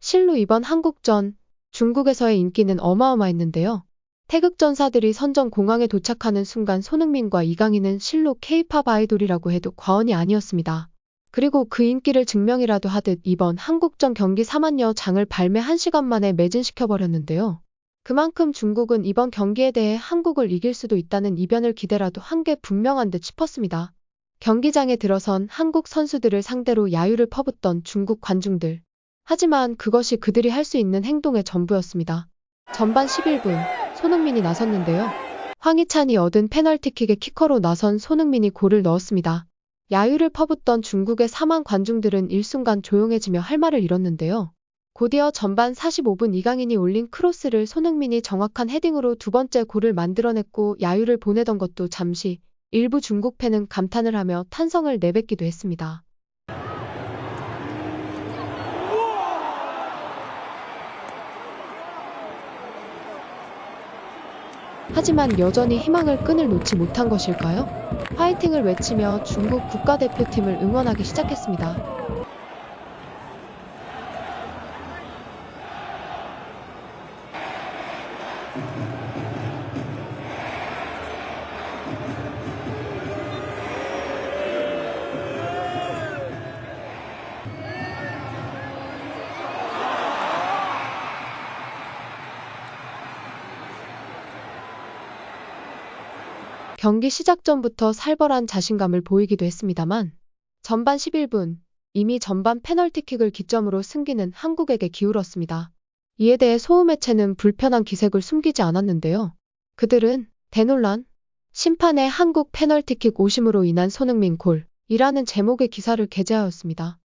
실로 이번 한국전, 중국에서의 인기는 어마어마했는데요. 태극전사들이 선전 공항에 도착하는 순간 손흥민과 이강인은 실로 케이팝 아이돌이라고 해도 과언이 아니었습니다. 그리고 그 인기를 증명이라도 하듯 이번 한국전 경기 4만여 장을 발매 1시간 만에 매진시켜버렸는데요. 그만큼 중국은 이번 경기에 대해 한국을 이길 수도 있다는 이변을 기대라도 한 게 분명한 듯 싶었습니다. 경기장에 들어선 한국 선수들을 상대로 야유를 퍼붓던 중국 관중들. 하지만 그것이 그들이 할 수 있는 행동의 전부였습니다. 전반 11분, 손흥민이 나섰는데요. 황희찬이 얻은 페널티킥의 키커로 나선 손흥민이 골을 넣었습니다. 야유를 퍼붓던 중국의 4만 관중들은 일순간 조용해지며 할 말을 잃었는데요. 곧이어 전반 45분 이강인이 올린 크로스를 손흥민이 정확한 헤딩으로 두 번째 골을 만들어냈고 야유를 보내던 것도 잠시 일부 중국 팬은 감탄을 하며 탄성을 내뱉기도 했습니다. 하지만 여전히 희망을 끈을 놓지 못한 것일까요? 화이팅을 외치며 중국 국가대표팀을 응원하기 시작했습니다. 경기 시작 전부터 살벌한 자신감을 보이기도 했습니다만 전반 11분 이미 전반 페널티킥을 기점으로 승기는 한국에게 기울었습니다. 이에 대해 소음매체는 불편한 기색을 숨기지 않았는데요. 그들은 대논란, 심판의 한국 페널티킥 오심으로 인한 손흥민 골이라는 제목의 기사를 게재하였습니다.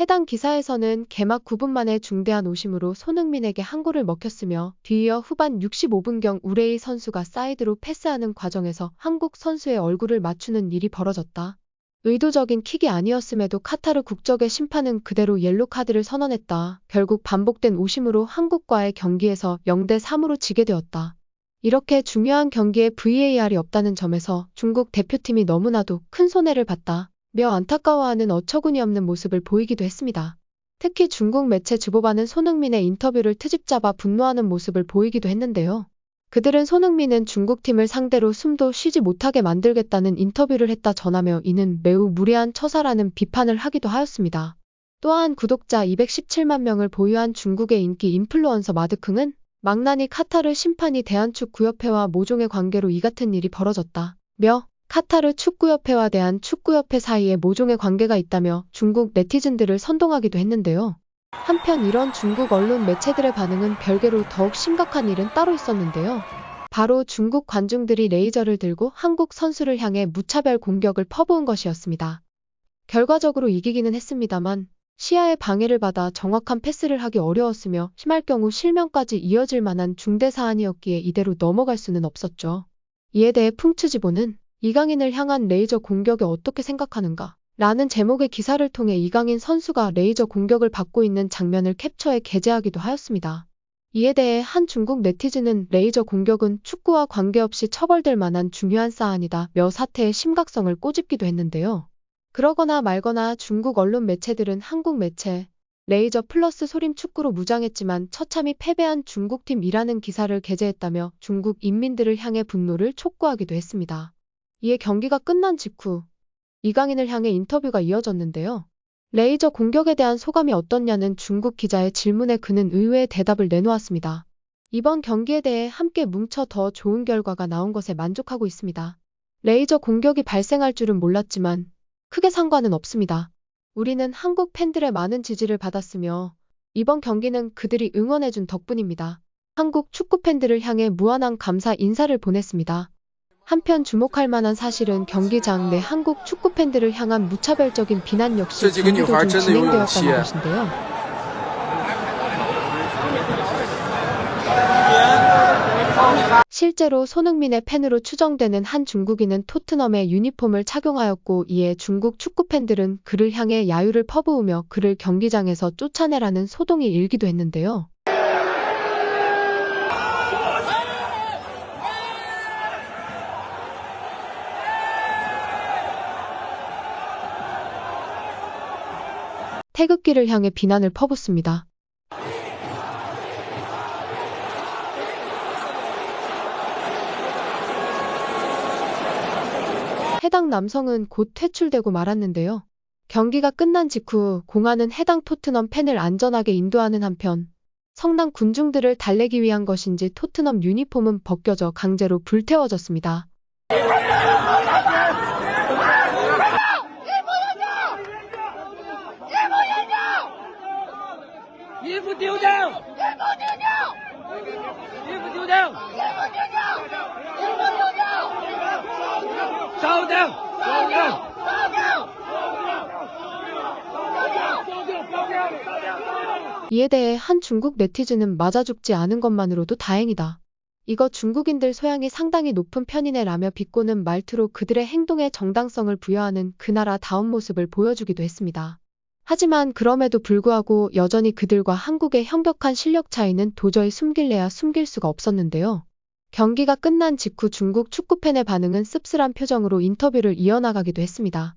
해당 기사에서는 개막 9분 만에 중대한 오심으로 손흥민에게 한 골을 먹혔으며 뒤이어 후반 65분경 우레이 선수가 사이드로 패스하는 과정에서 한국 선수의 얼굴을 맞추는 일이 벌어졌다. 의도적인 킥이 아니었음에도 카타르 국적의 심판은 그대로 옐로 카드를 선언했다. 결국 반복된 오심으로 한국과의 경기에서 0대 3으로 지게 되었다. 이렇게 중요한 경기에 VAR이 없다는 점에서 중국 대표팀이 너무나도 큰 손해를 봤다. 며 안타까워하는 어처구니 없는 모습을 보이기도 했습니다. 특히 중국 매체 주보바는 손흥민의 인터뷰를 트집 잡아 분노하는 모습을 보이기도 했는데요. 그들은 손흥민은 중국팀을 상대로 숨도 쉬지 못하게 만들겠다는 인터뷰를 했다 전하며 이는 매우 무례한 처사라는 비판을 하기도 하였습니다. 또한 구독자 217만 명을 보유한 중국의 인기 인플루언서 마드킁은 망나니 카타르 심판이 대한축구협회와 모종의 관계로 이 같은 일이 벌어졌다. 며 카타르 축구협회와 대한 축구협회 사이에 모종의 관계가 있다며 중국 네티즌들을 선동하기도 했는데요. 한편 이런 중국 언론 매체들의 반응은 별개로 더욱 심각한 일은 따로 있었는데요. 바로 중국 관중들이 레이저를 들고 한국 선수를 향해 무차별 공격을 퍼부은 것이었습니다. 결과적으로 이기기는 했습니다만 시야의 방해를 받아 정확한 패스를 하기 어려웠으며 심할 경우 실명까지 이어질 만한 중대 사안이었기에 이대로 넘어갈 수는 없었죠. 이에 대해 풍추지보는 이강인을 향한 레이저 공격에 어떻게 생각하는가? 라는 제목의 기사를 통해 이강인 선수가 레이저 공격을 받고 있는 장면을 캡처해 게재하기도 하였습니다. 이에 대해 한 중국 네티즌은 레이저 공격은 축구와 관계없이 처벌될 만한 중요한 사안이다 며 사태의 심각성을 꼬집기도 했는데요. 그러거나 말거나 중국 언론 매체들은 한국 매체, 레이저 플러스 소림 축구로 무장했지만 처참히 패배한 중국팀이라는 기사를 게재했다며 중국 인민들을 향해 분노를 촉구하기도 했습니다. 이에 경기가 끝난 직후 이강인을 향해 인터뷰가 이어졌는데요. 레이저 공격에 대한 소감이 어떻냐는 중국 기자의 질문에 그는 의외의 대답을 내놓았습니다. 이번 경기에 대해 함께 뭉쳐 더 좋은 결과가 나온 것에 만족하고 있습니다. 레이저 공격이 발생할 줄은 몰랐지만 크게 상관은 없습니다. 우리는 한국 팬들의 많은 지지를 받았으며 이번 경기는 그들이 응원해준 덕분입니다. 한국 축구 팬들을 향해 무한한 감사 인사를 보냈습니다. 한편 주목할 만한 사실은 경기장 내 한국 축구 팬들을 향한 무차별적인 비난 역시 경기 도중 진행되었다는 것인데요. 실제로 손흥민의 팬으로 추정되는 한 중국인은 토트넘의 유니폼을 착용하였고 이에 중국 축구 팬들은 그를 향해 야유를 퍼부으며 그를 경기장에서 쫓아내라는 소동이 일기도 했는데요. 태극기를 향해 비난을 퍼붓습니다. 해당 남성은 곧 퇴출되고 말았는데요. 경기가 끝난 직후 공안은 해당 토트넘 팬을 안전하게 인도하는 한편 성남 군중들을 달래기 위한 것인지 토트넘 유니폼은 벗겨져 강제로 불태워졌습니다. 이에 대해 한 중국 네티즌은 맞아 죽지 않은 것만으로도 다행이다. 이거 중국인들 소양이 상당히 높은 편이네 라며 비꼬는 말투로 그들의 행동에 정당성을 부여하는 그 나라 다운 모습을 보여주기도 했습니다. 하지만 그럼에도 불구하고 여전히 그들과 한국의 현벽한 실력 차이는 도저히 숨길래야 숨길 수가 없었는데요. 경기가 끝난 직후 중국 축구팬의 반응은 씁쓸한 표정으로 인터뷰를 이어나가기도 했습니다.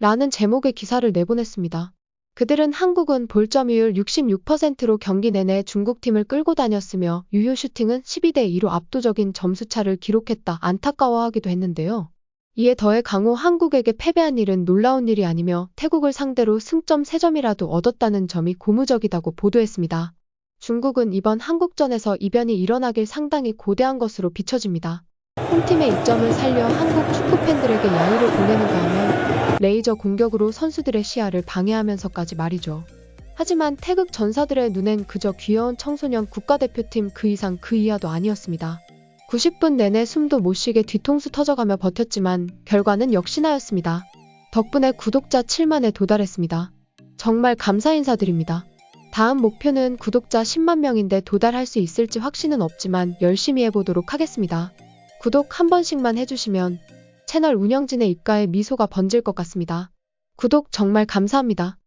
라는 제목의 기사를 내보냈습니다. 그들은 한국은 볼점유율 66%로 경기 내내 중국팀을 끌고 다녔으며 유효 슈팅은 12대 2로 압도적인 점수차를 기록했다 안타까워하기도 했는데요. 이에 더해 강호 한국에게 패배한 일은 놀라운 일이 아니며 태국을 상대로 승점 3점이라도 얻었다는 점이 고무적이다고 보도했습니다. 중국은 이번 한국전에서 이변이 일어나길 상당히 고대한 것으로 비춰집니다. 홈팀의 이점을 살려 한국 축구 팬들에게 야유를 보내는가 하면 레이저 공격으로 선수들의 시야를 방해하면서까지 말이죠. 하지만 태극 전사들의 눈엔 그저 귀여운 청소년 국가대표팀 그 이상 그 이하도 아니었습니다. 90분 내내 숨도 못 쉬게 뒤통수 터져가며 버텼지만 결과는 역시나였습니다. 덕분에 구독자 7만에 도달했습니다. 정말 감사 인사드립니다. 다음 목표는 구독자 10만 명인데 도달할 수 있을지 확신은 없지만 열심히 해보도록 하겠습니다. 구독 한 번씩만 해주시면 채널 운영진의 입가에 미소가 번질 것 같습니다. 구독 정말 감사합니다.